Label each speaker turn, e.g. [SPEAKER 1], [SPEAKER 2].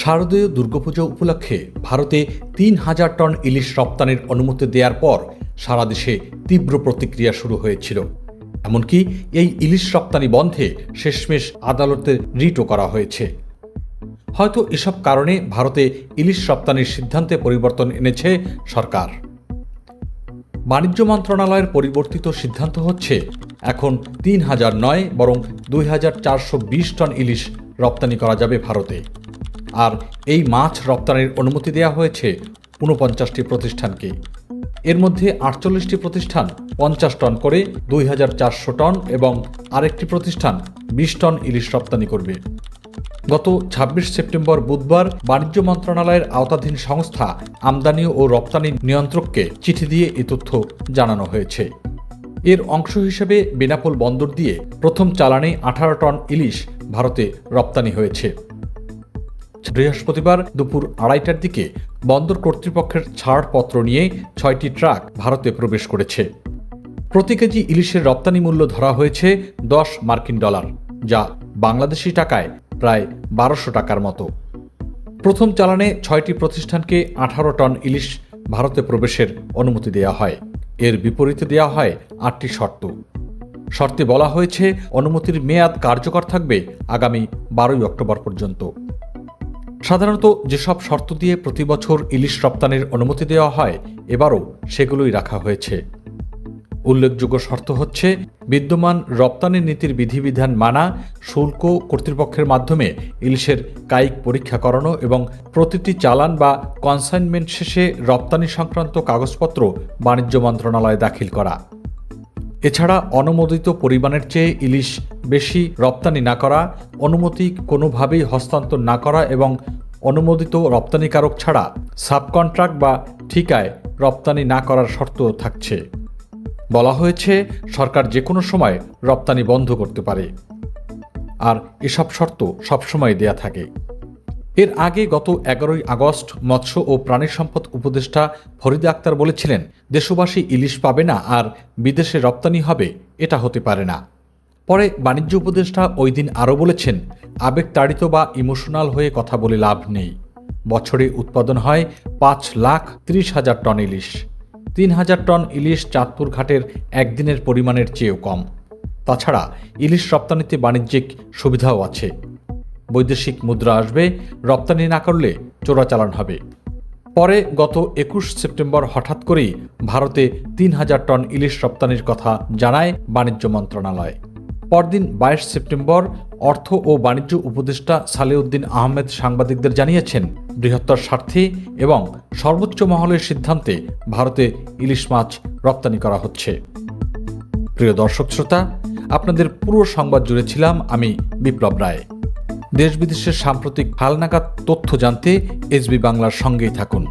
[SPEAKER 1] শারদীয় দুর্গাপুজো উপলক্ষে ভারতে তিন হাজার টন ইলিশ রপ্তানির অনুমতি দেওয়ার পর সারা দেশে তীব্র প্রতিক্রিয়া শুরু হয়েছিল। এমনকি এই ইলিশ রপ্তানি বন্ধে শেষমেশ আদালতে রিটও করা হয়েছে। হয়তো এসব কারণে ভারতে ইলিশ রপ্তানির সিদ্ধান্তে পরিবর্তন এনেছে সরকার। বাণিজ্য মন্ত্রণালয়ের পরিবর্তিত সিদ্ধান্ত হচ্ছে, এখন তিন হাজার নয় বরং দুই হাজার চারশো বিশ টন ইলিশ রপ্তানি করা যাবে ভারতে। আর এই মাছ রপ্তানির অনুমতি দেওয়া হয়েছে ঊনপঞ্চাশটি প্রতিষ্ঠানকে। এর মধ্যে আটচল্লিশটি প্রতিষ্ঠান পঞ্চাশ টন করে দুই হাজার চারশো টন এবং আরেকটি প্রতিষ্ঠান বিশ টন ইলিশ রপ্তানি করবে। গত ছাব্বিশ সেপ্টেম্বর বুধবার বাণিজ্য মন্ত্রণালয়ের আওতাধীন সংস্থা আমদানি ও রপ্তানি নিয়ন্ত্রককে চিঠি দিয়ে এ তথ্য জানানো হয়েছে। এর অংশ হিসেবে বেনাপোল বন্দর দিয়ে প্রথম চালানে আঠারো টন ইলিশ ভারতে রপ্তানি হয়েছে। বৃহস্পতিবার দুপুর আড়াইটার দিকে বন্দর কর্তৃপক্ষের ছাড়পত্র নিয়ে ছয়টি ট্রাক ভারতে প্রবেশ করেছে। প্রতি কেজি ইলিশের রপ্তানি মূল্য ধরা হয়েছে দশ মার্কিন ডলার, যা বাংলাদেশি টাকায় প্রায় বারোশো টাকার মতো। প্রথম চালানে ছয়টি প্রতিষ্ঠানকে আঠারো টন ইলিশ ভারতে প্রবেশের অনুমতি দেওয়া হয়। এর বিপরীতে দেওয়া হয় আটটি শর্ত। শর্তে বলা হয়েছে, অনুমতির মেয়াদ কার্যকর থাকবে আগামী বারোই অক্টোবর পর্যন্ত। সাধারণত যেসব শর্ত দিয়ে প্রতি বছর ইলিশ রপ্তানির অনুমতি দেওয়া হয়, এবারও সেগুলোই রাখা হয়েছে। উল্লেখযোগ্য শর্ত হচ্ছে, বিদ্যমান রপ্তানি নীতির বিধিবিধান মানা শুল্ক কর্তৃপক্ষের মাধ্যমে ইলিশের কায়িক পরীক্ষা করানো এবং প্রতিটি চালান বা কনসাইনমেন্ট শেষে রপ্তানি সংক্রান্ত কাগজপত্র বাণিজ্য মন্ত্রণালয়ে দাখিল করা। এছাড়া অনুমোদিত পরিমাণের চেয়ে ইলিশ বেশি রপ্তানি না করা, অনুমতি কোনোভাবেই হস্তান্তর না করা এবং অনুমোদিত রপ্তানিকারক ছাড়া সাবকন্ট্রাক্ট বা ঠিকায় রপ্তানি না করার শর্ত থাকছে। বলা হয়েছে, সরকার যে কোনো সময় রপ্তানি বন্ধ করতে পারে। আর এসব শর্ত সবসময় দেয়া থাকে। এর আগে গত এগারোই আগস্ট মৎস্য ও প্রাণী সম্পদ উপদেষ্টা ফরিদা আক্তার বলেছিলেন, দেশবাসী ইলিশ পাবে না আর বিদেশে রপ্তানি হবে, এটা হতে পারে না। পরে বাণিজ্য উপদেষ্টা ওই দিন আরও বলেছেন আবেগতাড়িত বা ইমোশনাল হয়ে কথা বলে লাভ নেই। বছরে উৎপাদন হয় পাঁচ লাখ ত্রিশ হাজার টন ইলিশ। তিন হাজার টন ইলিশ চাঁদপুর ঘাটের একদিনের পরিমাণের চেয়েও কম। তাছাড়া ইলিশ রপ্তানিতে বাণিজ্যিক সুবিধাও আছে। বৈদেশিক মুদ্রা আসবে, রপ্তানি না করলে চোরাচালান হবে। পরে গত একুশ সেপ্টেম্বর হঠাৎ করেই ভারতে তিন হাজার টন ইলিশ রপ্তানির কথা জানায় বাণিজ্য মন্ত্রণালয়। পরদিন বাইশ সেপ্টেম্বর অর্থ ও বাণিজ্য উপদেষ্টা সালেউদ্দিন আহমেদ সাংবাদিকদের জানিয়েছেন, বৃহত্তর স্বার্থে এবং সর্বোচ্চ মহলের সিদ্ধান্তে ভারতে ইলিশ মাছ রপ্তানি করা হচ্ছে। প্রিয় দর্শক শ্রোতা, আপনাদের পুরো সংবাদ জুড়েছিলাম আমি বিপ্লব রায়। দেশ বিদেশের সাম্প্রতিক হালনাগাদ তথ্য জানতে এসবি বাংলার সঙ্গেই থাকুন।